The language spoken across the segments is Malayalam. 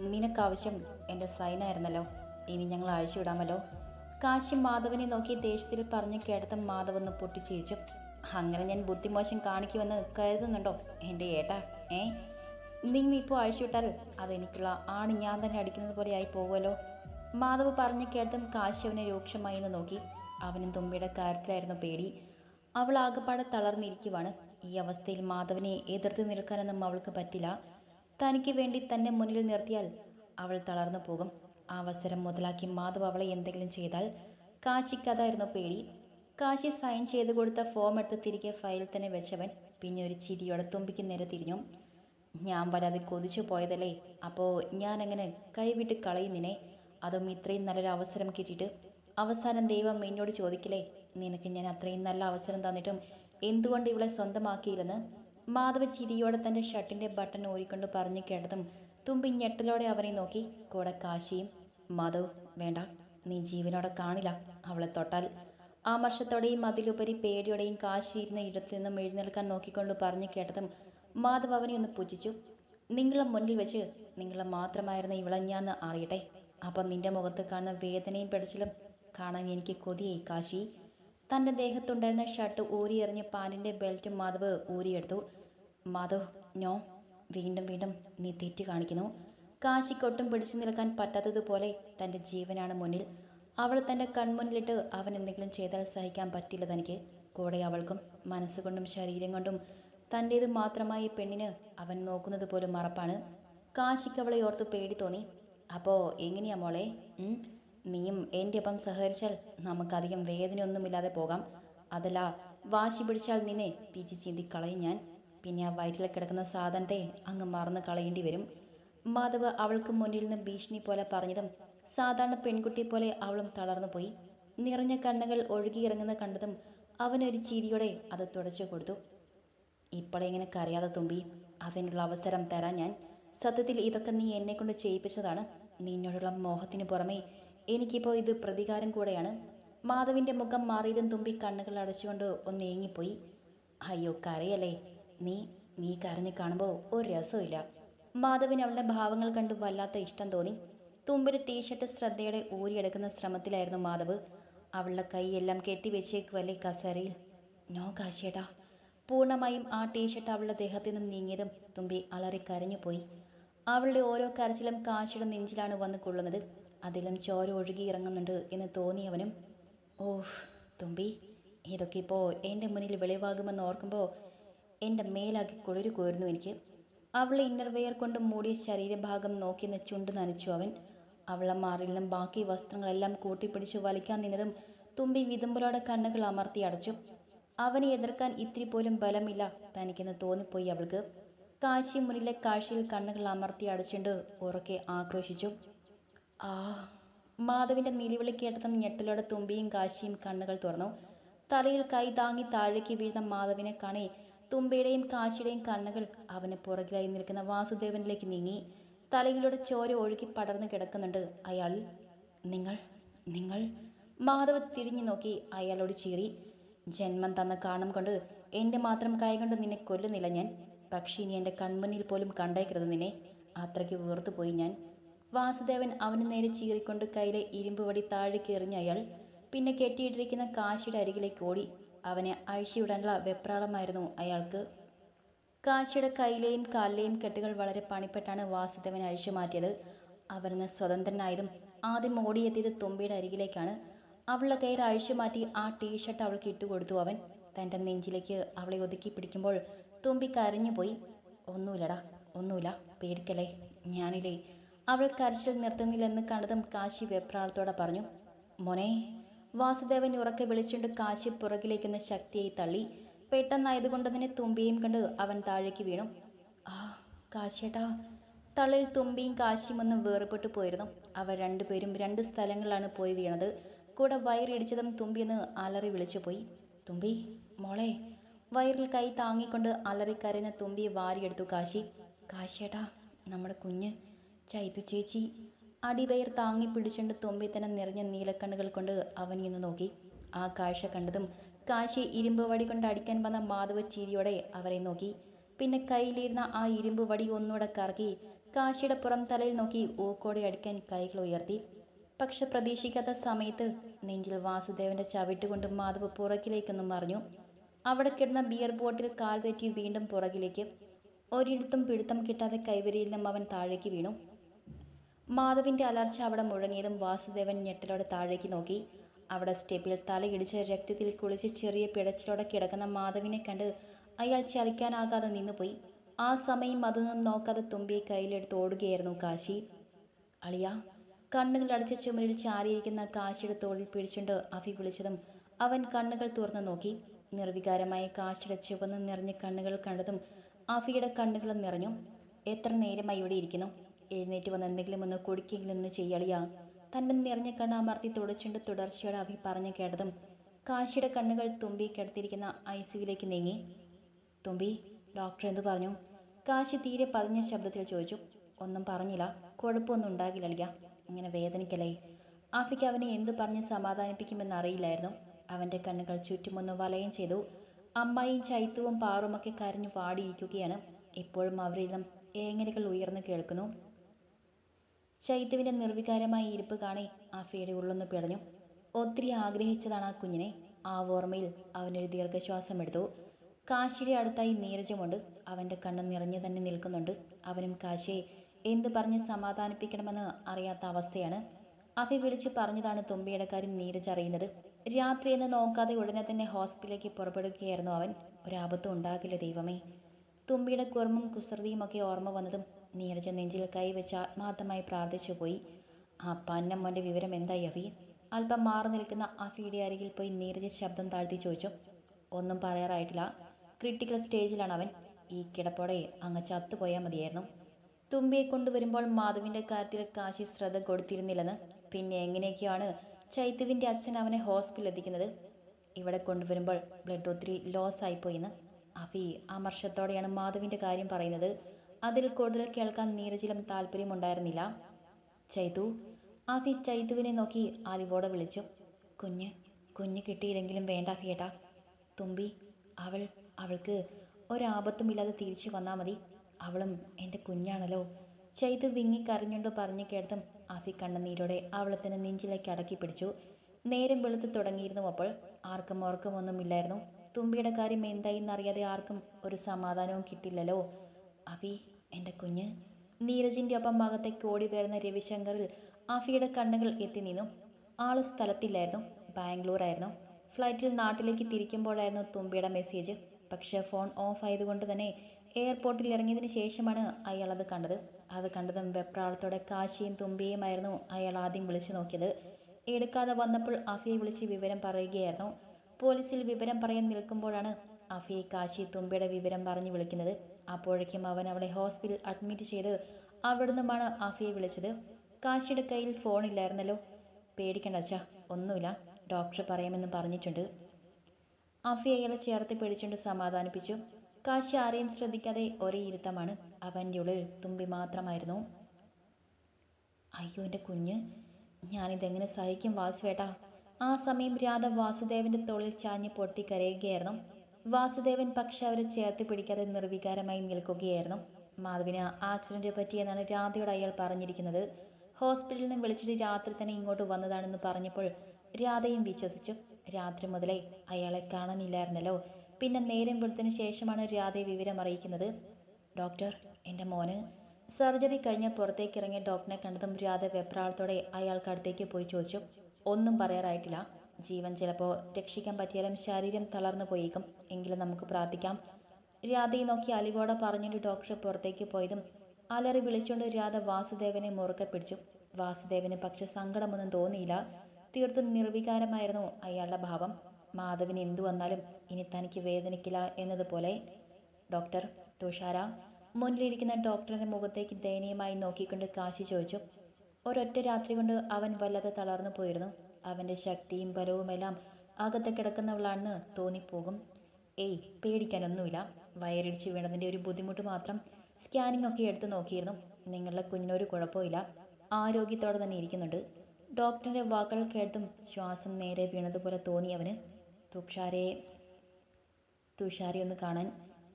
നിനക്കാവശ്യം എന്റെ സൈനായിരുന്നല്ലോ. ഇനി ഞങ്ങൾ അഴിച്ചുവിടാമല്ലോ. കാശി മാധവനെ നോക്കി ദേഷ്യത്തിൽ പറഞ്ഞ് മാധവ് ഒന്ന് പൊട്ടിച്ചിരിച്ചു. അങ്ങനെ ഞാൻ ബുദ്ധിമോശം കാണിക്കുമെന്ന് കരുതുന്നുണ്ടോ എന്റെ ഏട്ടാ? ഏ? നിങ്ങൾ ഇപ്പോൾ അഴിച്ചുവിട്ടാൽ അതെനിക്കുള്ള ആണ് ഞാൻ തന്നെ അടിക്കുന്നത് പോലെ ആയി പോകുമല്ലോ. മാധവ് പറഞ്ഞ് കേട്ടതും കാശി അവനെ രൂക്ഷമായി എന്ന് നോക്കി. അവനും തുമ്പിയുടെ കാര്യത്തിലായിരുന്നു പേടി. അവൾ ആകെപ്പാടെ തളർന്നിരിക്കുവാണ്. ഈ അവസ്ഥയിൽ മാധവനെ എതിർത്ത് നിൽക്കാനൊന്നും അവൾക്ക് പറ്റില്ല. തനിക്ക് വേണ്ടി തന്നെ മുന്നിൽ നിർത്തിയാൽ അവൾ തളർന്നു പോകും. അവസരം മുതലാക്കി മാധവ് അവളെ എന്തെങ്കിലും ചെയ്താൽ കാശിക്ക് അതായിരുന്നു പേടി. കാശി സൈൻ ചെയ്ത് കൊടുത്ത ഫോം എടുത്ത് തിരികെ ഫയലിൽ തന്നെ വെച്ചവൻ പിന്നെ ഒരു ചിരിയോടെ തുമ്പിക്ക് നേരെ തിരിഞ്ഞു. ഞാൻ വരാതെ കൊതിച്ചു പോയതല്ലേ? അപ്പോൾ ഞാൻ അങ്ങനെ കൈവിട്ട് കളയുന്നിനെ? അതും ഇത്രയും നല്ലൊരു അവസരം കിട്ടിയിട്ട്? അവസാനം ദൈവം എന്നോട് ചോദിക്കില്ലേ? നിനക്ക് ഞാൻ അത്രയും നല്ല അവസരം തന്നിട്ടും എന്തുകൊണ്ട് ഇവളെ സ്വന്തമാക്കിയില്ലെന്ന്? മാധവ ചിരിയോടെ തന്റെ ഷർട്ടിന്റെ ബട്ടൺ ഊരിക്കൊണ്ട് പറഞ്ഞു കേട്ടതും തുമ്പി ഞെട്ടലോടെ അവനെ നോക്കി. കൂടെ കാശിയും മാധവ് വേണ്ട. നീ ജീവനോടെ കാണില്ല. അവളെ തൊട്ടാൽ. ആ വർഷത്തോടെയും അതിലുപരി പേടിയോടെയും കാശി ഇരുന്ന ഇടത്തു നിന്നും എഴുന്നേൽക്കാൻ നോക്കിക്കൊണ്ട് പറഞ്ഞു കേട്ടതും മാധവ് അവനെ ഒന്ന് പുച്ഛിച്ചു. നിങ്ങളെ മുന്നിൽ വെച്ച് നിങ്ങളെ മാത്രമായിരുന്ന ഇവളെ ഞാൻ അറിയട്ടെ. അപ്പം നിന്റെ മുഖത്ത് കാണുന്ന വേദനയും പിടച്ചിലും കാണാൻ എനിക്ക് കൊതിയായി കാശി. തന്റെ ദേഹത്തുണ്ടായിരുന്ന ഷർട്ട് ഊരിയെറിഞ്ഞ് പാനിന്റെ ബെൽറ്റ് മാധവ് ഊരിയെടുത്തു. മാധവ് ഞോ വീണ്ടും വീണ്ടും നീ തെറ്റ് കാണിക്കുന്നു. കാശിക്കൊട്ടും പിടിച്ചു നിൽക്കാൻ പറ്റാത്തതുപോലെ തന്റെ ജീവനാണ് മുന്നിൽ. അവൾ തന്റെ കൺമുന്നിലിട്ട് അവൻ എന്തെങ്കിലും ചെയ്താൽ സഹിക്കാൻ പറ്റില്ല തനിക്ക്. കൂടെ അവൾക്കും മനസ്സുകൊണ്ടും ശരീരം കൊണ്ടും തന്റേത് മാത്രമായ പെണ്ണിന് അവൻ നോക്കുന്നത് പോലും മറപ്പാണ്. കാശിക്ക് അവളെ ഓർത്ത് പേടി തോന്നി. അപ്പോൾ എങ്ങനെയാ മോളെ? നീയും എന്റെ ഒപ്പം സഹകരിച്ചാൽ നമുക്കധികം വേദനയൊന്നുമില്ലാതെ പോകാം. അതല്ല വാശി പിടിച്ചാൽ നിന്നെ പിച്ചി ചീന്തി കളയും ഞാൻ. പിന്നെ ആ വയറ്റിൽ കിടക്കുന്ന സാധനത്തെ അങ്ങ് മറന്നു കളയേണ്ടി വരും. മാധവ് അവൾക്ക് മുന്നിൽ നിന്ന് ഭീഷണി പോലെ പറഞ്ഞതും സാധാരണ പെൺകുട്ടി പോലെ അവളും തളർന്നു പോയി. നിറഞ്ഞ കണ്ണുകൾ ഒഴുകിയിറങ്ങുന്ന കണ്ടതും അവനൊരു ചിരിയോടെ അത് തുടച്ചു കൊടുത്തു. ഇപ്പോഴെങ്ങനെ കരയാതെ തുമ്പി അതിനുള്ള അവസരം തരാൻ ഞാൻ. സത്യത്തിൽ ഇതൊക്കെ നീ എന്നെ കൊണ്ട് ചെയ്യിപ്പിച്ചതാണ്. നിന്നോടുള്ള മോഹത്തിന് പുറമെ എനിക്കിപ്പോൾ ഇത് പ്രതികാരം കൂടെയാണ്. മാധവിന്റെ മുഖം മാറിയതും തുമ്പി കണ്ണുകൾ അടച്ചുകൊണ്ട് ഒന്ന് ഏങ്ങിപ്പോയി. അയ്യോ കരയല്ലേ? നീ നീ കരഞ്ഞു കാണുമ്പോൾ ഒരു രസമില്ല മാധവിന് അവളുടെ ഭാവങ്ങൾ കണ്ട് വല്ലാത്ത ഇഷ്ടം തോന്നി. തുമ്പിയുടെ ടീഷർട്ട് ശ്രദ്ധയോടെ ഊരിയെടുക്കുന്ന ശ്രമത്തിലായിരുന്നു മാധവ്. അവളുടെ കൈയെല്ലാം കെട്ടിവെച്ചേക്കുവല്ലേ കസേരയിൽ നോ കാശിയേട്ടാ. പൂർണമായും ആ ടീഷർട്ട് അവളുടെ ദേഹത്തു നിന്നും നീങ്ങിയതും തുമ്പി അലറി കരഞ്ഞുപോയി അവളുടെ ഓരോ കരച്ചിലും കാശിയുടെ നെഞ്ചിലാണ് വന്ന് കൊള്ളുന്നത്. അതിലും ചോര ഒഴുകി ഇറങ്ങുന്നുണ്ട് എന്ന് തോന്നിയവനും ഓഹ് തുമ്പി ഇതൊക്കെ ഇപ്പോൾ എന്റെ മുന്നിൽ വെളിവാകുമെന്ന് ഓർക്കുമ്പോൾ എന്റെ മേലാകെ കുളിരു കോരുന്നു എനിക്ക്. അവളെ ഇന്നർവെയർ കൊണ്ട് മൂടിയ ശരീരഭാഗം നോക്കിയെന്ന് ചുണ്ട് നനച്ചു അവൻ. അവളെ മാറിൽ നിന്നും ബാക്കി വസ്ത്രങ്ങളെല്ലാം കൂട്ടിപ്പിടിച്ച് വലിക്കാൻ നിന്നതും തുമ്പി വിതുമ്പലോടെ കണ്ണുകൾ അമർത്തി അടച്ചു. അവനെ എതിർക്കാൻ ഇത്തിരി പോലും ബലമില്ല തനിക്കെന്ന് തോന്നിപ്പോയി അവൾക്ക്. കാശി മുന്നിലെ കാഴ്ചയിൽ കണ്ണുകൾ അമർത്തി അടച്ചുകൊണ്ട് ഉറക്കെ ആക്രോശിച്ചു. ആ മാധവിന്റെ നിലവിളി കേട്ടതും ഞെട്ടലോടെ തുമ്പിയും കാശിയും കണ്ണുകൾ തുറന്നു. തലയിൽ കൈ താങ്ങി താഴേക്ക് വീഴുന്ന മാധവിനെ കാണി തുമ്പിയുടെയും കാശിയുടെയും കണ്ണുകൾ അവന് പുറകിലായി നിൽക്കുന്ന വാസുദേവനിലേക്ക് നീങ്ങി തലയിലൂടെ ചോര ഒഴുകി പടർന്നു കിടക്കുന്നുണ്ട്. അയാൾ നിങ്ങൾ നിങ്ങൾ? മാധവ് തിരിഞ്ഞു നോക്കി അയാളോട് ചീറി ജന്മം തന്ന കാണം കൊണ്ട് എന്റെ മാത്രം കൈ കൊണ്ട് നിന്നെ കൊല്ലുന്നില്ല ഞാൻ. പക്ഷേ ഇനി എന്റെ കൺമുന്നിൽ പോലും കണ്ടേക്കരുത് നിന്നെ. അത്രയ്ക്ക് വീർത്തു പോയി ഞാൻ. വാസുദേവൻ അവന് നേരെ ചീറിക്കൊണ്ട് കയ്യിലെ ഇരുമ്പ് വടി താഴേക്ക് എറിഞ്ഞ അയാൾ പിന്നെ കെട്ടിയിട്ടിരിക്കുന്ന കാശിയുടെ അരികിലേക്ക് ഓടി. അവനെ അഴിച്ചുവിടാനുള്ള വെപ്രാളമായിരുന്നു അയാൾക്ക്. കാശിയുടെ കയ്യിലെയും കാലിലെയും കെട്ടുകൾ വളരെ പണിപ്പെട്ടാണ് വാസുദേവൻ അഴിച്ചു മാറ്റിയത്. അവരിന്ന് സ്വതന്ത്രനായതും ആദ്യം ഓടിയെത്തിയത് തുമ്പിയുടെ അരികിലേക്കാണ്. അവളുടെ കയ്യിൽ അഴിച്ചു മാറ്റി ആ ടീഷർട്ട് അവൾക്ക് ഇട്ടുകൊടുത്തു അവൻ. തന്റെ നെഞ്ചിലേക്ക് അവളെ ഒതുക്കി പിടിക്കുമ്പോൾ തുമ്പി കരഞ്ഞുപോയി ഒന്നുമില്ലടാ ഒന്നുമില്ല പേടിക്കല്ലേ ഞാനില്ലേ? അവൾ കരച്ചിൽ നിർത്തുന്നില്ലെന്ന് കണ്ടതും കാശി വെപ്രാളത്തോടെ പറഞ്ഞു. മോനെ വാസുദേവൻ ഉറക്കെ വിളിച്ചുകൊണ്ട് കാശി പുറകിലേക്കൊന്ന് ശക്തിയായി തള്ളി. പെട്ടെന്നായതുകൊണ്ട് തന്നെ തുമ്പിയും കണ്ട് അവൻ താഴേക്ക് വീണു. ആ കാശിയേട്ടാ. തള്ളിൽ തുമ്പിയും കാശിയും ഒന്ന് വേർപെട്ടു പോയിരുന്നു. അവർ രണ്ടുപേരും രണ്ട് സ്ഥലങ്ങളിലാണ് പോയി വീണത്. കൂടെ വയറിടിച്ചതും തുമ്പിയെന്ന് അലറി വിളിച്ചു പോയി. തുമ്പി മോളെ. വയറിൽ കൈ താങ്ങിക്കൊണ്ട് അലറി കരയുന്ന തുമ്പിയെ വാരിയെടുത്തു കാശി. കാശിയേട്ടാ നമ്മുടെ കുഞ്ഞ് ചൈതു ചേച്ചി അടിവയർ താങ്ങി പിടിച്ചുകൊണ്ട് തുമ്പി തന്നെ നിറഞ്ഞ നീലക്കണ്ണുകൾ കൊണ്ട് അവൻ ഇന്ന് നോക്കി. ആ കാഴ്ച കണ്ടതും കാശി ഇരുമ്പ് വടി കൊണ്ട് അടിക്കാൻ വന്ന മാധവ ചീരിയോടെ അവരെ നോക്കി. പിന്നെ കയ്യിലിരുന്ന ആ ഇരുമ്പ് വടി ഒന്നുകൂടെ കറക്കി കാശിയുടെ പുറം തലയിൽ നോക്കി ഊക്കോടെ അടിക്കാൻ കൈകൾ ഉയർത്തി. പക്ഷെ പ്രതീക്ഷിക്കാത്ത സമയത്ത് നെഞ്ചിൽ വാസുദേവന്റെ ചവിട്ടുകൊണ്ട് മാധവ് പുറകിലേക്കൊന്നും മറിഞ്ഞു. അവിടെ കിടന്ന ബിയർ ബോട്ടിൽ കാൽ തെറ്റി വീണ്ടും പുറകിലേക്ക്. ഒരിടത്തും പിടുത്തം കിട്ടാതെ കൈവരിയിൽ നിന്നും അവൻ താഴേക്ക് വീണു. മാധവിന്റെ അലർച്ച അവിടെ മുഴങ്ങിയതും വാസുദേവൻ ഞെട്ടലോടെ താഴേക്ക് നോക്കി. അവിടെ സ്റ്റെപ്പിൽ തലയിടിച്ച് രക്തത്തിൽ കുളിച്ച് ചെറിയ പിടച്ചിലോടെ കിടക്കുന്ന മാധവിനെ കണ്ട് അയാൾ ചലിക്കാനാകാതെ നിന്നുപോയി. ആ സമയം അതൊന്നും നോക്കാതെ തുമ്പിയെ കയ്യിലെടുത്ത് ഓടുകയായിരുന്നു കാശി. അളിയ കണ്ണുകൾ അടച്ച ചുമരിൽ ചാരിയിരിക്കുന്ന കാശിയുടെ തോളിൽ പിടിച്ചുകൊണ്ട് അഫി വിളിച്ചതും അവൻ കണ്ണുകൾ തുറന്നു നോക്കി. നിർവികാരമായ കാശിയുടെ ചുവന്ന് നിറഞ്ഞ കണ്ണുകൾ കണ്ടതും അഫിയുടെ കണ്ണുകളും നിറഞ്ഞു. എത്ര നേരമായി ഇവിടെ ഇരിക്കുന്നു? എഴുന്നേറ്റ് വന്ന് എന്തെങ്കിലും ഒന്ന് കുടുക്കിയെങ്കിലും ഒന്ന് ചെയ്യളിയ. തന്റെ നിറഞ്ഞ കണ്ണ് അമർത്തി തുടച്ചുകൊണ്ട് തുടർച്ചയോടെ അഭി പറഞ്ഞു കേട്ടതും കാശിയുടെ കണ്ണുകൾ തുമ്പി കിടത്തിയിരിക്കുന്ന ഐ സിയുലേക്ക് നീങ്ങി. തുമ്പി ഡോക്ടർ എന്തു പറഞ്ഞു? കാശി തീരെ പതിഞ്ഞ ശബ്ദത്തിൽ ചോദിച്ചു. ഒന്നും പറഞ്ഞില്ല. കുഴപ്പമൊന്നും ഉണ്ടാകില്ല അളിയ. ഇങ്ങനെ വേദനിക്കലേ ആഫിക്ക് അവനെ എന്തു പറഞ്ഞ് സമാധാനിപ്പിക്കുമെന്ന് അറിയില്ലായിരുന്നു. അവന്റെ കണ്ണുകൾ ചുറ്റുമൊന്ന് വലയം ചെയ്തു. അമ്മായിയും ചൈത്തവും പാറുമൊക്കെ കരഞ്ഞു പാടിയിരിക്കുകയാണ് ഇപ്പോഴും നിന്നും ഏങ്ങലുകൾ ഉയർന്നു കേൾക്കുന്നു. ചൈത്തുവിന്റെ നിർവികാരമായ ഇരിപ്പ് കാണി ആഫിയുടെ ഉള്ളൊന്ന് പിടഞ്ഞു. ഒത്തിരി ആഗ്രഹിച്ചതാണ് ആ കുഞ്ഞിനെ. ആ ഓർമ്മയിൽ അവനൊരു ദീർഘശ്വാസം എടുത്തു. കാശിയുടെ അടുത്തായി നീരജമുണ്ട്. അവന്റെ കണ്ണ് നിറഞ്ഞു തന്നെ നിൽക്കുന്നുണ്ട്. അവനും കാശിയെ എന്ത് പറഞ്ഞ് സമാധാനിപ്പിക്കണമെന്ന് അറിയാത്ത അവസ്ഥയാണ്. അഫി വിളിച്ചു പറഞ്ഞതാണ് തുമ്പിയുടെ കാര്യം നീരജ് അറിയുന്നത്. രാത്രി എന്ന് നോക്കാതെ ഉടനെ തന്നെ ഹോസ്പിറ്റലിലേക്ക് പുറപ്പെടുകയായിരുന്നു അവൻ. ഒരാപത്തും ഉണ്ടാകില്ല ദൈവമേ. തുമ്പിയുടെ കുർമ്മും കുസൃതിയും ഒക്കെ ഓർമ്മ വന്നതും നീരജ നെഞ്ചിൽ കൈവച്ച് ആത്മാർത്ഥമായി പ്രാർത്ഥിച്ചു പോയി. ആ പന്നമ്മന്റെ വിവരം എന്തായി അഫി? അല്പം മാറി നിൽക്കുന്ന അഫിയുടെ അരികിൽ പോയി നീരജ ശബ്ദം താഴ്ത്തി ചോദിച്ചു. ഒന്നും പറയാറായിട്ടില്ല. ക്രിട്ടിക്കൽ സ്റ്റേജിലാണ് അവൻ. ഈ കിടപ്പോടെ അങ്ങ് ചത്തുപോയാൽ മതിയായിരുന്നു. തുമ്പിയെ കൊണ്ടുവരുമ്പോൾ മാധവിന്റെ കാര്യത്തിൽ കാശി ശ്രദ്ധ കൊടുത്തിരുന്നില്ലെന്ന്. പിന്നെ എങ്ങനെയൊക്കെയാണ് ചൈത്തുവിന്റെ അച്ഛൻ അവനെ ഹോസ്പിറ്റലിൽ എത്തിക്കുന്നത്? ഇവിടെ കൊണ്ടുവരുമ്പോൾ ബ്ലഡ് ഒത്തിരി ലോസ് ആയിപ്പോയിന്ന് അഫി അമർഷത്തോടെയാണ് മാധവിന്റെ കാര്യം പറയുന്നത്. അതിൽ കൂടുതൽ കേൾക്കാൻ നീരജിലും താല്പര്യമുണ്ടായിരുന്നില്ല. ചൈതു ആഫി ചൈതുവിനെ നോക്കി ആലിവോടെ വിളിച്ചു. കുഞ്ഞ് കുഞ്ഞ് കിട്ടിയില്ലെങ്കിലും വേണ്ട ഫിയേട്ടാ തുമ്പി അവൾ അവൾക്ക് ഒരാപത്തുമില്ലാതെ തിരിച്ചു വന്നാൽ മതി. അവളും എന്റെ കുഞ്ഞാണല്ലോ. ചൈതു വിങ്ങി കരഞ്ഞുകൊണ്ട് പറഞ്ഞു കേട്ടതും ആഫി കണ്ണുനീരോടെ അവളെ തന്നെ നെഞ്ചിലേക്ക് അടക്കി പിടിച്ചു. നേരം വെളുത്ത് തുടങ്ങിയിരുന്നു അപ്പോൾ ആർക്കും ഉറക്കമൊന്നുമില്ലായിരുന്നു. തുമ്പിയുടെ കാര്യം എന്തായി എന്നറിയാതെ ആർക്കും ഒരു സമാധാനവും കിട്ടില്ലല്ലോ. അഫി എന്റെ കുഞ്ഞ്. നീരജിന്റെ ഒപ്പം ഭാഗത്തേക്ക് ഓടി വരുന്ന രവിശങ്കറിൽ ആഫിയുടെ കണ്ണുകൾ എത്തി നിന്നു. ആൾ സ്ഥലത്തില്ലായിരുന്നു ബാംഗ്ലൂരായിരുന്നു. ഫ്ലൈറ്റിൽ നാട്ടിലേക്ക് തിരിക്കുമ്പോഴായിരുന്നു തുമ്പിയുടെ മെസ്സേജ്. പക്ഷേ ഫോൺ ഓഫ് ആയതുകൊണ്ട് തന്നെ എയർപോർട്ടിൽ ഇറങ്ങിയതിന് ശേഷമാണ് അയാൾ അത് കണ്ടത്. അത് കണ്ടതും വെപ്രാളത്തോടെ കാശിയും തുമ്പിയുമായിരുന്നു അയാൾ ആദ്യം വിളിച്ചു നോക്കിയത്. എടുക്കാതെ വന്നപ്പോൾ അഫിയെ വിളിച്ച് വിവരം പറയുകയായിരുന്നു. പോലീസിൽ വിവരം പറയാൻ നിൽക്കുമ്പോഴാണ് അഫിയെ കാശി തുമ്പിയുടെ വിവരം പറഞ്ഞു വിളിക്കുന്നത്. അപ്പോഴേക്കും അവൻ അവളെ ഹോസ്പിറ്റലിൽ അഡ്മിറ്റ് ചെയ്ത് അവിടെ നിന്നുമാണ് അഫിയെ വിളിച്ചത്. കാശിയുടെ കയ്യിൽ ഫോണില്ലായിരുന്നല്ലോ പേടിക്കണ്ട അച്ഛാ ഒന്നുമില്ല. ഡോക്ടർ പറയാമെന്ന് പറഞ്ഞിട്ടുണ്ട്. അഫി അയാളെ ചേർത്ത് പിടിച്ചുകൊണ്ട് സമാധാനിപ്പിച്ചു. കാശി ആരെയും ശ്രദ്ധിക്കാതെ ഒരേ ഇരുത്തമാണ് അവന്റെ ഉള്ളിൽ തുമ്പി മാത്രമായിരുന്നു. അയ്യോ എന്റെ കുഞ്ഞ്. ഞാനിതെങ്ങനെ സഹിക്കും വാസുവേട്ടാ? ആ സമയം രാധ വാസുദേവന്റെ തോളിൽ ചാഞ്ഞ് പൊട്ടിക്കരയുകയായിരുന്നു വാസുദേവൻ പക്ഷെ അവരെ ചേർത്ത് പിടിക്കാതെ നിർവികാരമായി നിൽക്കുകയായിരുന്നു. മാധവിന് ആക്സിഡന്റ് പറ്റിയെന്നാണ് രാധയോട് അയാൾ പറഞ്ഞിരിക്കുന്നത്. ഹോസ്പിറ്റലിൽ നിന്ന് വിളിച്ചിട്ട് രാത്രി തന്നെ ഇങ്ങോട്ട് വന്നതാണെന്ന് പറഞ്ഞപ്പോൾ രാധയും വിശ്വസിച്ചു. രാത്രി മുതലേ അയാളെ കാണാനില്ലായിരുന്നല്ലോ. പിന്നെ നേരം വെളുത്തിന് ശേഷമാണ് രാധയെ വിവരം അറിയിക്കുന്നത്. ഡോക്ടർ എന്റെ മോന്. സർജറി കഴിഞ്ഞ് പുറത്തേക്ക് ഇറങ്ങിയ ഡോക്ടറെ കണ്ടതും രാധ വെപ്രാളത്തോടെ അയാൾക്ക് അടുത്തേക്ക് പോയി ചോദിച്ചു. ഒന്നും പറയാറായിട്ടില്ല. ജീവൻ ചിലപ്പോൾ രക്ഷിക്കാൻ പറ്റിയാലും ശരീരം തളർന്നു പോയേക്കും. എങ്കിലും നമുക്ക് പ്രാർത്ഥിക്കാം. രാധയെ നോക്കി അലിവോടെ പറഞ്ഞിട്ട് ഡോക്ടർ പുറത്തേക്ക് പോയതും അലറി വിളിച്ചുകൊണ്ട് രാധ വാസുദേവനെ മുറുക്കെ പിടിച്ചു. വാസുദേവന് പക്ഷെ സങ്കടമൊന്നും തോന്നിയില്ല. തീർത്തും നിർവികാരമായിരുന്നു അയാളുടെ ഭാവം. മാധവിന് എന്തു വന്നാലും ഇനി തനിക്ക് വേദനിക്കില്ല എന്നതുപോലെ. ഡോക്ടർ തുഷാര മുന്നിലിരിക്കുന്ന ഡോക്ടറിന്റെ മുഖത്തേക്ക് ദയനീയമായി നോക്കിക്കൊണ്ട് കാശി ചോദിച്ചു. ഒരൊറ്റ രാത്രി കൊണ്ട് അവൻ വല്ലാതെ തളർന്നു പോയിരുന്നു. അവന്റെ ശക്തിയും ബലവുമെല്ലാം അകത്ത് കിടക്കുന്നവളാണെന്ന് തോന്നിപ്പോകും. ഏയ് പേടിക്കാനൊന്നുമില്ല. വയറിടിച്ച് വീണതിന്റെ ഒരു ബുദ്ധിമുട്ട് മാത്രം സ്കാനിംഗ് ഒക്കെ എടുത്ത് നോക്കിയിരുന്നു. നിങ്ങളുടെ കുഞ്ഞിനൊരു കുഴപ്പമില്ല. ആരോഗ്യത്തോടെ തന്നെ ഇരിക്കുന്നുണ്ട്. ഡോക്ടറിന്റെ വാക്കുകൾ കേട്ടും ശ്വാസം നേരെ വീണതുപോലെ തോന്നി അവന്. തുഷാരയെ തുഷാരി ഒന്ന് കാണാൻ.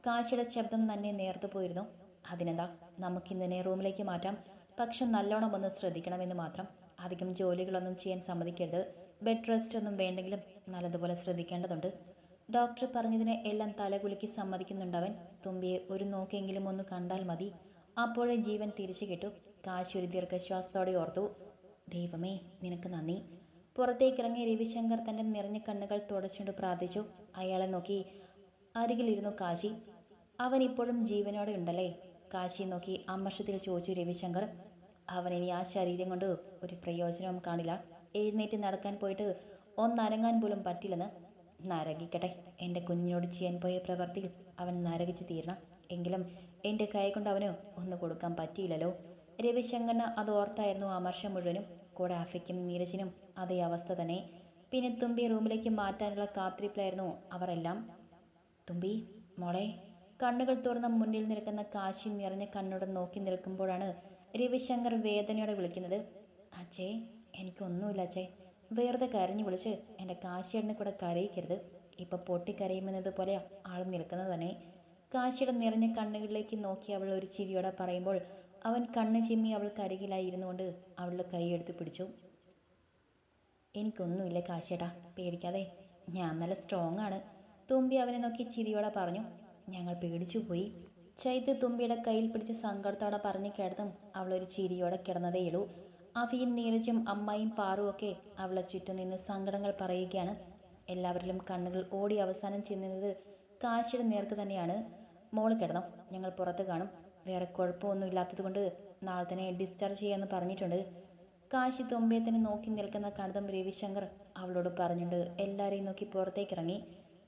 കാശിയുടെ ശബ്ദം തന്നെ നേർത്തു പോയിരുന്നു. അതിനെന്താ? നമുക്കിന്നെ റൂമിലേക്ക് മാറ്റാം. പക്ഷെ നല്ലോണം ഒന്ന് ശ്രദ്ധിക്കണമെന്ന് മാത്രം. അധികം ജോലികളൊന്നും ചെയ്യാൻ സമ്മതിക്കരുത്. ബെഡ് റെസ്റ്റ് ഒന്നും വേണ്ടെങ്കിലും നല്ലതുപോലെ ശ്രദ്ധിക്കേണ്ടതുണ്ട്. ഡോക്ടർ പറഞ്ഞതിനെ എല്ലാം തലകുലുക്കി സമ്മതിക്കുന്നുണ്ടവൻ. തുമ്പിയെ ഒരു നോക്കെങ്കിലും ഒന്ന് കണ്ടാൽ മതി. അപ്പോഴേ ജീവൻ തിരിച്ചു കിട്ടു. കാശൂരി ദീർഘശ്വാസത്തോടെ ഓർത്തു. ദൈവമേ നിനക്ക് നന്ദി. പുറത്തേക്കിറങ്ങിയ രവിശങ്കർ തന്റെ നിറഞ്ഞ കണ്ണുകൾ തുടച്ചുകൊണ്ട് പ്രാർത്ഥിച്ചു. അയാളെ നോക്കി. അരികിലിരുന്നു കാശി. അവൻ ഇപ്പോഴും ജീവനോടെ ഉണ്ടല്ലേ? കാശി നോക്കി അമർഷത്തിൽ ചോദിച്ചു രവിശങ്കർ. അവനിനി ആ ശരീരം കൊണ്ട് ഒരു പ്രയോജനവും കാണില്ല. എഴുന്നേറ്റ് നടക്കാൻ പോയിട്ട് ഒന്നരങ്ങാൻ പോലും പറ്റില്ലെന്ന് നരകിക്കട്ടെ. എന്റെ കുഞ്ഞിനോട് ചെയ്യാൻ പോയ പ്രവൃത്തിയിൽ അവൻ നരകിച്ച് തീരണം. എങ്കിലും എന്റെ കൈ കൊണ്ട് അവന് ഒന്ന് കൊടുക്കാൻ പറ്റിയില്ലല്ലോ. രവിശങ്കറിന് അത് ഓർത്തായിരുന്നു അമർഷം മുഴുവനും. കൂടെ അഫയ്ക്കും നീരജിനും അതേ അവസ്ഥ തന്നെ. പിന്നെ തുമ്പി റൂമിലേക്ക് മാറ്റാനുള്ള കാത്തിരിപ്പിലായിരുന്നു അവരെല്ലാം തുമ്പി മോളെ കണ്ണുകൾ തുറന്ന മുന്നിൽ നിൽക്കുന്ന കാശി നിറഞ്ഞ കണ്ണുടൻ നോക്കി നിൽക്കുമ്പോഴാണ് രവിശങ്കർ വേദനയോടെ വിളിക്കുന്നത് അച്ഛേ എനിക്കൊന്നുമില്ല അച്ഛേ. വെറുതെ കരഞ്ഞു വിളിച്ച് എന്റെ കാശിയേടനെ കൂടെ കരയിക്കരുത്. ഇപ്പം പൊട്ടിക്കരയുമെന്നത് പോലെ ആൾ നിൽക്കുന്നത് തന്നെ. കാശിയുടെ നിറഞ്ഞ കണ്ണുകളിലേക്ക് നോക്കി അവൾ ഒരു ചിരിയോടെ പറയുമ്പോൾ അവൻ കണ്ണ് ചിമ്മി അവൾക്ക് അരികിലായി ഇരുന്നുകൊണ്ട് അവളുടെ കൈയെടുത്ത് പിടിച്ചു. എനിക്കൊന്നുമില്ല കാശേട്ടാ പേടിക്കാതെ. ഞാൻ നല്ല സ്ട്രോങ് ആണ്. തുമ്പി അവനെ നോക്കി ചിരിയോടെ പറഞ്ഞു ഞങ്ങൾ പേടിച്ചു പോയി. ചൈത്ത് തുമ്പിയുടെ കയ്യിൽ പിടിച്ച് സങ്കടത്തോടെ പറഞ്ഞു കിടന്നും അവളൊരു ചിരിയോടെ കിടന്നതേയുള്ളൂ അവിയും നീരജും അമ്മയും പാറും ഒക്കെ അവളെ ചുറ്റും നിന്ന് സങ്കടങ്ങൾ പറയുകയാണ്. എല്ലാവരിലും കണ്ണുകൾ ഓടി അവസാനം ചെന്നുന്നത് കാശിയുടെ നേർക്ക് തന്നെയാണ്. മോൾ കിടന്നോ? ഞങ്ങൾ പുറത്ത് കാണും. വേറെ കുഴപ്പമൊന്നും ഇല്ലാത്തത് കൊണ്ട് നാളെ തന്നെ ഡിസ്ചാർജ് ചെയ്യാമെന്ന് പറഞ്ഞിട്ടുണ്ട്. കാശി തുമ്പിയെ തന്നെ നോക്കി നിൽക്കുന്ന കണ്ടതും രവിശങ്കർ അവളോട് പറഞ്ഞുകൊണ്ട് എല്ലാവരെയും നോക്കി പുറത്തേക്ക് ഇറങ്ങി.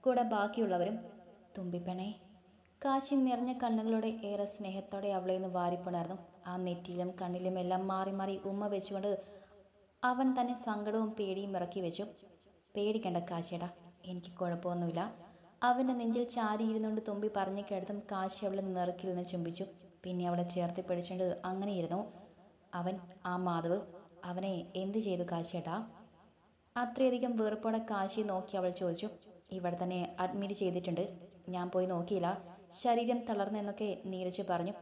കൂടെ ബാക്കിയുള്ളവരും തുമ്പിപ്പണേ കാശി നിറഞ്ഞ കണ്ണുകളോടെ ഏറെ സ്നേഹത്തോടെ അവളെ നിന്ന് വാരിപ്പുണർന്നു. ആ നെറ്റിയിലും കണ്ണിലും എല്ലാം മാറി മാറി ഉമ്മ വെച്ചുകൊണ്ട് അവൻ തന്നെ സങ്കടവും പേടിയും ഇറക്കി വെച്ചു. പേടിക്കണ്ട കാശിയടാ എനിക്ക് കുഴപ്പമൊന്നുമില്ല. അവന്റെ നെഞ്ചിൽ ചാരിയിരുന്നുകൊണ്ട് തുമ്പി പറഞ്ഞു കേട്ടതും കാശി അവളെ നിറക്കിൽ നിന്ന് ചുംബിച്ചു. പിന്നെ അവളെ ചേർത്ത് പിടിച്ചുകൊണ്ട് അങ്ങനെയിരുന്നു അവൻ ആ മാധവ് അവനെ എന്ത് ചെയ്തു കാശിയേട്ടാ? അത്രയധികം വെറുപ്പോടെ കാശി നോക്കി അവൾ ചോദിച്ചു. ഇവിടെ തന്നെ അഡ്മിറ്റ് ചെയ്തിട്ടുണ്ട്. ഞാൻ പോയി നോക്കിയില്ല. ശരീരം തളർന്നു എന്നൊക്കെ നീരജ് പറഞ്ഞു.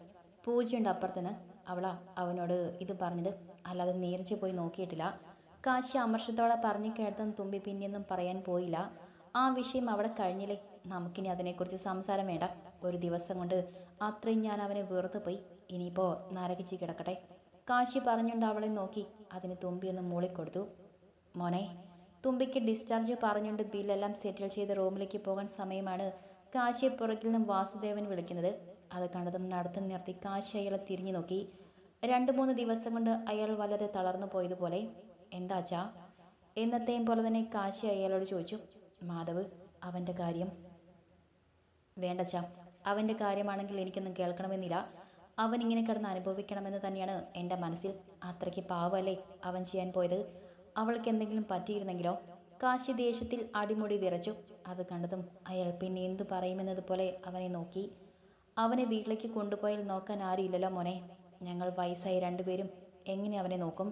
പൂജയുണ്ട് അപ്പുറത്തുനിന്ന്. അവളാ അവനോട് ഇത് പറഞ്ഞത്. അല്ലാതെ നീരജ് പോയി നോക്കിയിട്ടില്ല. കാശി അമർഷത്തോടെ പറഞ്ഞു കേട്ടതും തുമ്പി പിന്നെയൊന്നും പറയാൻ പോയില്ല. ആ വിഷയം അവിടെ കഴിഞ്ഞില്ലേ? നമുക്കിനി അതിനെക്കുറിച്ച് സംസാരം വേണ്ട. ഒരു ദിവസം കൊണ്ട് അത്രയും ഞാൻ അവനെ വെറുതെ പോയി. ഇനിയിപ്പോൾ നരകിച്ച് കിടക്കട്ടെ. കാശി പറഞ്ഞുകൊണ്ട് അവളെ നോക്കി. അതിന് തുമ്പിയൊന്ന് മൂളിക്കൊടുത്തു. മോനെ തുമ്പിക്ക് ഡിസ്ചാർജ് പറഞ്ഞുകൊണ്ട് ബില്ലെല്ലാം സെറ്റിൽ ചെയ്ത് റൂമിലേക്ക് പോകാൻ സമയമാണ് കാശിയെ പുറകിൽ നിന്നും വാസുദേവൻ വിളിക്കുന്നത്. അത് കണ്ടതും നടത്തം നിർത്തി കാശി അയാളെ തിരിഞ്ഞു നോക്കി. രണ്ട് മൂന്ന് ദിവസം കൊണ്ട് അയാൾ വല്ലാതെ തളർന്നു പോയതുപോലെ എന്താച്ചാ എന്നത്തെയും പോലെ തന്നെ കാശി അയാളോട് ചോദിച്ചു. മാധവ് അവന്റെ കാര്യം. വേണ്ടച്ചാ അവന്റെ കാര്യമാണെങ്കിൽ എനിക്കൊന്നും കേൾക്കണമെന്നില്ല. അവൻ ഇങ്ങനെ കിടന്ന് അനുഭവിക്കണമെന്ന് തന്നെയാണ് എന്റെ മനസ്സിൽ അത്രയ്ക്ക് പാവമല്ലേ അവൻ ചെയ്യാൻ പോയത്. അവൾക്ക് എന്തെങ്കിലും പറ്റിയിരുന്നെങ്കിലോ? കാശി ദേഷ്യത്തിൽ അടിമുടി വിറച്ചു. അത് കണ്ടതും അയാൾ പിന്നെ എന്തു പറയുമെന്നതുപോലെ അവനെ നോക്കി. അവനെ വീട്ടിലേക്ക് കൊണ്ടുപോയാൽ നോക്കാൻ ആരുമില്ലല്ലോ മോനെ. ഞങ്ങൾ വയസ്സായി രണ്ടുപേരും എങ്ങനെ അവനെ നോക്കും?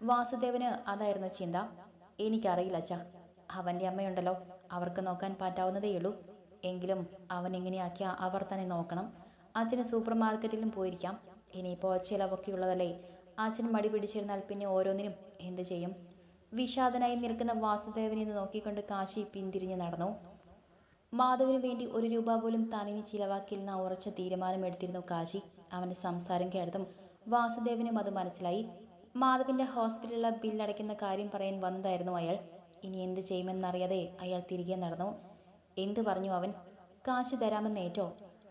വാസുദേവന് അതായിരുന്നു ചിന്ത. എനിക്കറിയില്ല അച്ഛ. അവന്റെ അമ്മയുണ്ടല്ലോ. അവർക്ക് നോക്കാൻ പറ്റാവുന്നതേയുള്ളൂ എങ്കിലും അവൻ എങ്ങനെയാക്കിയാ അവർ തന്നെ നോക്കണം. അച്ഛന് സൂപ്പർ മാർക്കറ്റിലും പോയിരിക്കാം. ഇനിയിപ്പോൾ ചിലവൊക്കെ ഉള്ളതല്ലേ അച്ഛൻ മടി പിടിച്ചിരുന്നാൽ പിന്നെ ഓരോന്നിനും എന്തു ചെയ്യും? വിഷാദനായി നിൽക്കുന്ന വാസുദേവനെ നോക്കിക്കൊണ്ട് കാശി പിന്തിരിഞ്ഞ് നടന്നു. മാധവിന് വേണ്ടി ഒരു രൂപ പോലും താനിനി ചിലവാക്കില്ലെന്ന ഉറച്ച തീരുമാനമെടുത്തിരുന്നു കാശി. അവന്റെ സംസാരം കേട്ടതും വാസുദേവനും അത് മനസ്സിലായി. മാധവിന്റെ ഹോസ്പിറ്റലിലെ ബില്ലടയ്ക്കുന്ന കാര്യം പറയാൻ വന്നതായിരുന്നു അയാൾ. ഇനി എന്ത് ചെയ്യുമെന്നറിയാതെ അയാൾ തിരികെ നടന്നു. എന്തു പറഞ്ഞു അവൻ? കാശ് തരാമെന്നേറ്റോ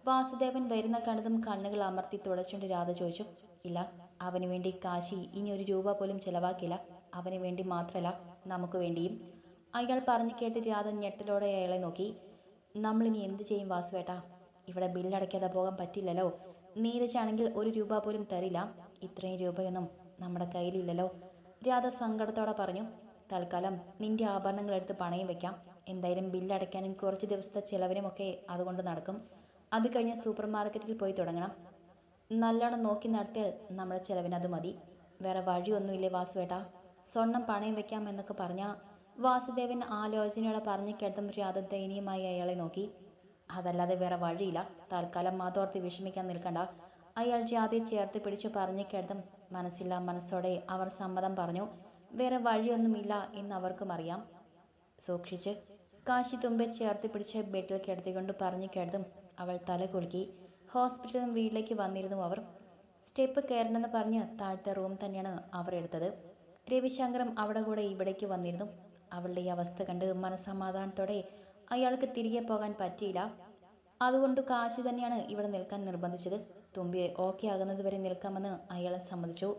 വാസുദേവൻ വരുന്ന കണ്ടതും കണ്ണുകൾ അമർത്തി തുടച്ചുകൊണ്ട് രാധ ചോദിച്ചു. ഇല്ല അവന് വേണ്ടി കാശി ഇനി ഒരു രൂപ പോലും ചെലവാക്കില്ല. അവന് വേണ്ടി മാത്രമല്ല നമുക്ക് വേണ്ടിയും. അയാൾ പറഞ്ഞു കേട്ട് രാധ ഞെട്ടലോടെ അയാളെ നോക്കി. നമ്മളിനി എന്ത് ചെയ്യും വാസുവേട്ടാ? ഇവിടെ ബില്ലടയ്ക്കാതെ പോകാൻ പറ്റില്ലല്ലോ. നീരജാണെങ്കിൽ ഒരു രൂപ പോലും തരില്ല. ഇത്രയും രൂപയൊന്നും നമ്മുടെ കയ്യിലില്ലല്ലോ. രാധ സങ്കടത്തോടെ പറഞ്ഞു. തൽക്കാലം നിന്റെ ആഭരണങ്ങൾ എടുത്ത് പണയം വെക്കാം. എന്തായാലും ബില്ലടയ്ക്കാനും കുറച്ച് ദിവസത്തെ ചിലവിനുമൊക്കെ അതുകൊണ്ട് നടക്കും. അത് കഴിഞ്ഞ് സൂപ്പർ മാർക്കറ്റിൽ പോയി തുടങ്ങണം. നല്ലോണം നോക്കി നടത്തിയാൽ നമ്മുടെ ചിലവിന് അത് മതി. വേറെ വഴിയൊന്നുമില്ലേ വാസുവേട്ടാ? സ്വർണം പണയം വെക്കാം എന്നൊക്കെ പറഞ്ഞ വാസുദേവൻ ആലോചനയോടെ പറഞ്ഞു കേട്ടതും രാധ ദയനീയമായി അയാളെ നോക്കി. അതല്ലാതെ വേറെ വഴിയില്ല. തൽക്കാലം മാതോർത്തി വിഷമിക്കാൻ നിൽക്കണ്ട. അയാൾ ജാതി ചേർത്ത് പിടിച്ചു പറഞ്ഞു കേട്ടതും മനസ്സില്ല മനസ്സോടെ അവർ സമ്മതം പറഞ്ഞു. വേറെ വഴിയൊന്നുമില്ല എന്ന് അവർക്കും അറിയാം. സൂക്ഷിച്ച് കാശി തുമ്പെ ചേർത്ത് പിടിച്ച് ബെഡിൽ കിടത്തിക്കൊണ്ട് പറഞ്ഞു കേട്ടതും അവൾ തല കുലുക്കി. ഹോസ്പിറ്റലിൽ വീട്ടിലേക്ക് വന്നിരുന്നു അവർ. സ്റ്റെപ്പ് കയറണമെന്ന് പറഞ്ഞ് താഴത്തെ റൂം തന്നെയാണ് അവർ എടുത്തത്. രവിശങ്കറും അവിടെ കൂടെ ഇവിടേക്ക് വന്നിരുന്നു. അവളുടെ ഈ അവസ്ഥ കണ്ട് മനസമാധാനത്തോടെ അയാൾക്ക് തിരികെ പോകാൻ പറ്റിയില്ല. അതുകൊണ്ട് കാശി തന്നെയാണ് ഇവിടെ നിൽക്കാൻ നിർബന്ധിച്ചത്. തുമ്പിയെ ഓക്കെ ആകുന്നത് വരെ നിൽക്കാമെന്ന് അയാളെ സമ്മതിച്ചു.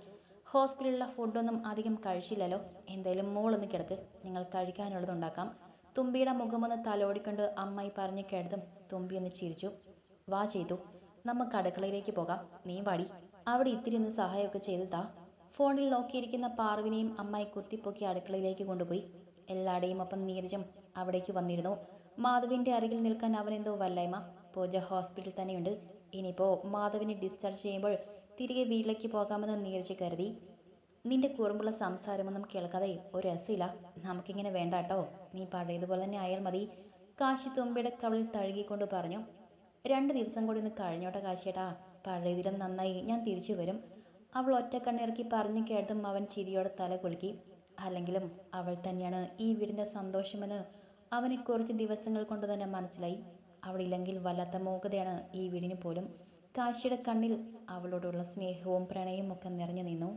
ഹോസ്പിറ്റലിലുള്ള ഫുഡൊന്നും അധികം കഴിച്ചില്ലല്ലോ. എന്തായാലും മോളൊന്ന് കിടക്ക്. നിങ്ങൾ കഴിക്കാനുള്ളതുണ്ടാക്കാം തുമ്പിയുടെ മുഖമൊന്ന് തലോടിക്കൊണ്ട് അമ്മായി പറഞ്ഞു കേട്ടതും തുമ്പി ഒന്ന് ചിരിച്ചു. വാ ചെയ്തു നമുക്ക് അടുക്കളയിലേക്ക് പോകാം. നീ വാടി. അവിടെ ഇത്തിരി ഒന്ന് സഹായമൊക്കെ ചെയ്തു താ. ഫോണിൽ നോക്കിയിരിക്കുന്ന പാർവിനെയും അമ്മായി കുത്തിപ്പൊക്കി അടുക്കളയിലേക്ക് കൊണ്ടുപോയി. എല്ലാടെയും ഒപ്പം നീരജം അവിടേക്ക് വന്നിരുന്നു. മാധവിന്റെ അരികിൽ നിൽക്കാൻ അവനെന്തോ വല്ലായ്മ. പൂജ ഹോസ്പിറ്റലിൽ തന്നെയുണ്ട്. ഇനിയിപ്പോൾ മാധവിനെ ഡിസ്ചാർജ് ചെയ്യുമ്പോൾ തിരികെ വീട്ടിലേക്ക് പോകാമെന്ന് നീരജ് കരുതി. നിന്റെ കുറുമ്പുള്ള സംസാരമൊന്നും കേൾക്കാതെ ഒരു രസമില്ല. നമുക്കിങ്ങനെ വേണ്ട കേട്ടോ. നീ പഴയതുപോലെ തന്നെ ആയാൽ മതി. കാശി തുമ്പിയുടെ കവളിൽ തഴുകിക്കൊണ്ട് പറഞ്ഞു. രണ്ട് ദിവസം കൂടി ഒന്ന് കഴിഞ്ഞോട്ടെ കാശിയേട്ടാ. പഴയതിലും നന്നായി ഞാൻ തിരിച്ചു വരും. അവൾ ഒറ്റ കണ്ണിറക്കി പറഞ്ഞു കേട്ടതും അവൻ ചിരിയോടെ തല കുലുക്കി. അല്ലെങ്കിലും അവൾ തന്നെയാണ് ഈ വീടിന്റെ സന്തോഷമെന്ന് അവന് കുറച്ച് ദിവസങ്ങൾ കൊണ്ട് തന്നെ മനസ്സിലായി. അവളില്ലെങ്കിൽ വല്ലാത്ത മൂകതയാണ് ഈ വീടിന് പോലും. കാശിയുടെ കണ്ണിൽ അവളോടുള്ള സ്നേഹവും പ്രണയവും ഒക്കെ നിറഞ്ഞു നിന്നു.